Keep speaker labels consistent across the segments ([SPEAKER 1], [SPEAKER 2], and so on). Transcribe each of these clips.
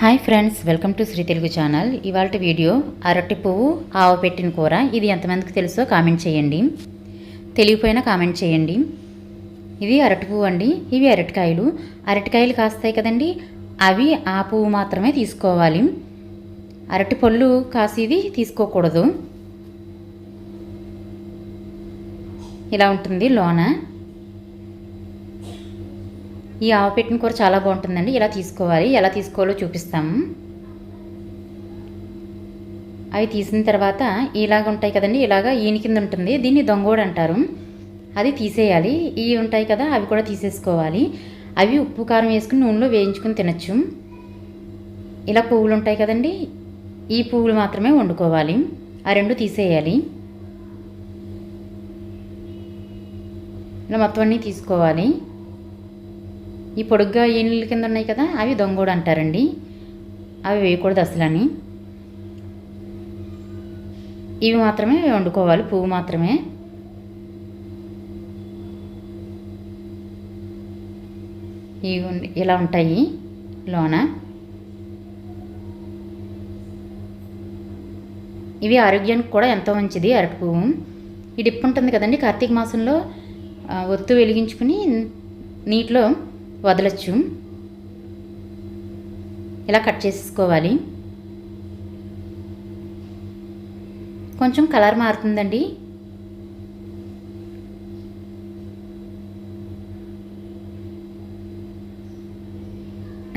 [SPEAKER 1] Hi friends welcome to Sri Telugu channel. ఇవాళ video అరటి పువ్వు ఆవు పెట్టిన కూర ఇది ఎంతమందికి తెలుసో కామెంట్ చేయండి. తెలియపోయినా కామెంట్ చేయండి. ఇది అరటి పువ్వు అండి ఇవి అరటికాయలు. అరటికాయలు కాస్తాయి కదండి అవి ఆ పువ్వు మాత్రమే తీసుకోవాలి. అరటి పళ్ళు కాసేది తీసుకోకూడదు. ఇలా ఉంటుంది లోన. ఈ ఆవు పెట్టిన కూర చాలా బాగుంటుందండి. ఇలా తీసుకోవాలి? ఎలా తీసుకోవాలో చూపిస్తాము. అవి తీసిన తర్వాత ఇలాగ ఉంటాయి కదండి. ఇలాగ ఈని కింద ఉంటుంది. దీన్ని దొంగోడు అంటారు. అది తీసేయాలి. ఇవి ఉంటాయి కదా అవి కూడా తీసేసుకోవాలి. అవి ఉప్పు కారం వేసుకుని నూనెలో వేయించుకుని తినచ్చు. ఇలా పువ్వులు ఉంటాయి కదండి. ఈ పువ్వులు మాత్రమే వండుకోవాలి. ఆ రెండు తీసేయాలి. ఇలా మొత్తం అన్నీ తీసుకోవాలి. ఈ పొడుగ్గా ఈనెల కింద ఉన్నాయి కదా అవి దొంగోడు అంటారండి. అవి వేయకూడదు అసలని. ఇవి మాత్రమే వండుకోవాలి పువ్వు మాత్రమే. ఇవి ఇలా ఉంటాయి లోన. ఇవి ఆరోగ్యానికి కూడా ఎంతో మంచిది అరటి పువ్వు. ఈ డిప్ ఉంటుంది కదండి కార్తీక మాసంలో ఒత్తు వెలిగించుకుని నీటిలో వదలచ్చు. ఇలా కట్ చేసేసుకోవాలి కొంచెం కలర్ మారుతుందండి.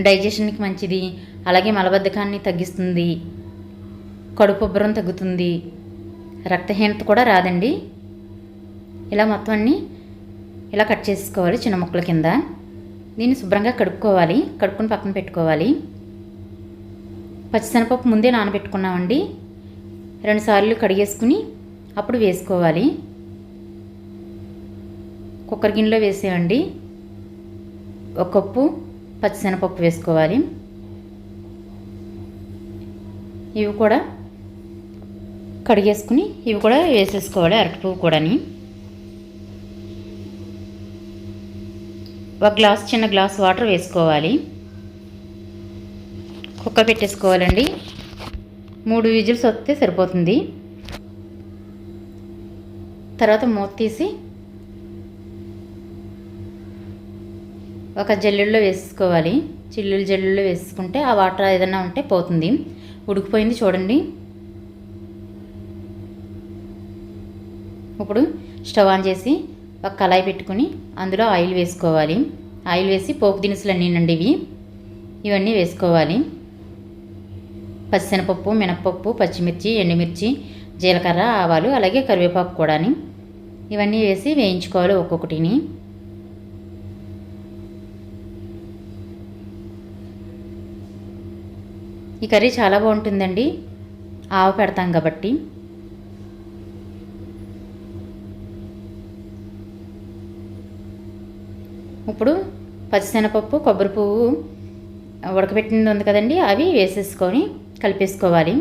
[SPEAKER 1] డైజెషన్కి మంచిది. అలాగే మలబద్ధకాన్ని తగ్గిస్తుంది. కడుపు ఉబ్బరం తగ్గుతుంది. రక్తహీనత కూడా రాదండి. ఇలా మొత్తం అన్నీ ఇలా కట్ చేసుకోవాలి? చిన్న ముక్కల కింద. దీన్ని శుభ్రంగా కడుక్కోవాలి కడుక్కుని పక్కన పెట్టుకోవాలి. పచ్చిశనగపప్పు ముందే నానబెట్టుకున్నామండి. రెండుసార్లు కడిగేసుకుని అప్పుడు వేసుకోవాలి. కుక్కర్ గిన్నెలో వేసేయండి. ఒక కప్పు పచ్చిశనగపప్పు వేసుకోవాలి. ఇవి కూడా కడిగేసుకుని ఇవి కూడా వేసేసుకోవాలి అరటిపువ్వు కూడాని. ఒక గ్లాస్ చిన్న గ్లాస్ వాటర్ వేసుకోవాలి. కుక్క పెట్టేసుకోవాలండి. మూడు విజిల్స్ వస్తే సరిపోతుంది. తర్వాత మూత తీసి ఒక జల్లుల్లో వేసుకోవాలి. చిల్లులు జల్లుల్లో వేసుకుంటే ఆ వాటర్ ఏదైనా ఉంటే పోతుంది. ఉడికిపోయింది చూడండి. ఇప్పుడు స్టవ్ ఆన్ చేసి ఒక కళాయి పెట్టుకుని అందులో ఆయిల్ వేసుకోవాలి. ఆయిల్ వేసి పోపు దినుసులు అన్నీనండి ఇవి ఇవన్నీ వేసుకోవాలి. పచ్చిశనపప్పు మినప్పప్పు పచ్చిమిర్చి ఎండుమిర్చి జీలకర్ర ఆవాలు అలాగే కరివేపాకు కూడాని. ఇవన్నీ వేసి వేయించుకోవాలి ఒక్కొక్కటిని. ఈ కర్రీ చాలా బాగుంటుందండి. ఆవు పెడతాం కాబట్టి. ఇప్పుడు పచ్చిశనగపప్పు కొబ్బరి పువ్వు ఉడకబెట్టింది ఉంది కదండి అవి వేసేసుకొని కలిపేసుకోవాలి.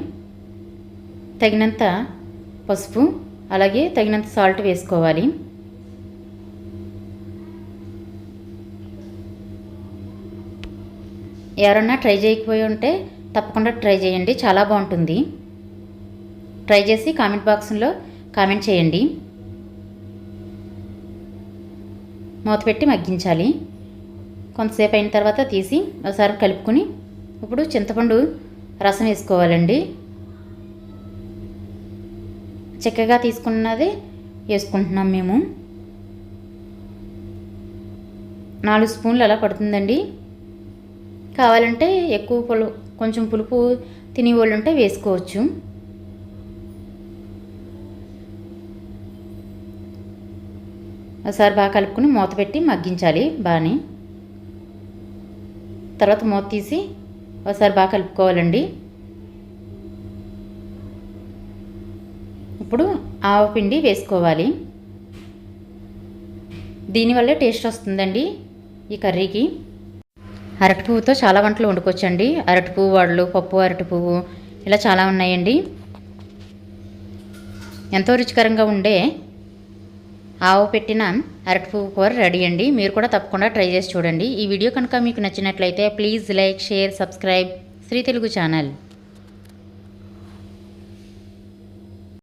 [SPEAKER 1] తగినంత పసుపు అలాగే తగినంత సాల్ట్ వేసుకోవాలి. ఎవరన్నా ట్రై చేయకపోయి ఉంటే తప్పకుండా ట్రై చేయండి చాలా బాగుంటుంది. ట్రై చేసి కామెంట్ బాక్స్లో కామెంట్ చేయండి. మూత పెట్టి మగ్గించాలి. కొంతసేపు అయిన తర్వాత తీసి ఒకసారి కలుపుకొని ఇప్పుడు చింతపండు రసం వేసుకోవాలండి. చక్కగా తీసుకున్నది వేసుకుంటున్నాం మేము. నాలుగు స్పూన్లు అలా పడుతుందండి. కావాలంటే ఎక్కువ పులు కొంచెం పులుపు తినే వాళ్ళు ఉంటే వేసుకోవచ్చు. ఒకసారి బాగా కలుపుకొని మూత పెట్టి మగ్గించాలి బాగానే. తర్వాత మూత తీసి ఒకసారి బాగా కలుపుకోవాలండి. ఇప్పుడు ఆవపిండి వేసుకోవాలి. దీనివల్లే టేస్ట్ వస్తుందండి ఈ కర్రీకి. అరటి పువ్వుతో చాలా వంటలు వండుకోవచ్చండి. అరటి పువ్వు వడలు పప్పు అరటి పువ్వు ఇలా చాలా ఉన్నాయండి. ఎంతో రుచికరంగా ఉండే ఆవు పెట్టిన అరటి పువ్వు కూర రెడీ అండి. మీరు కూడా తప్పకుండా ట్రై చేసి చూడండి. ఈ వీడియో కనుక మీకు నచ్చినట్లయితే please like share subscribe. Sri Telugu channel.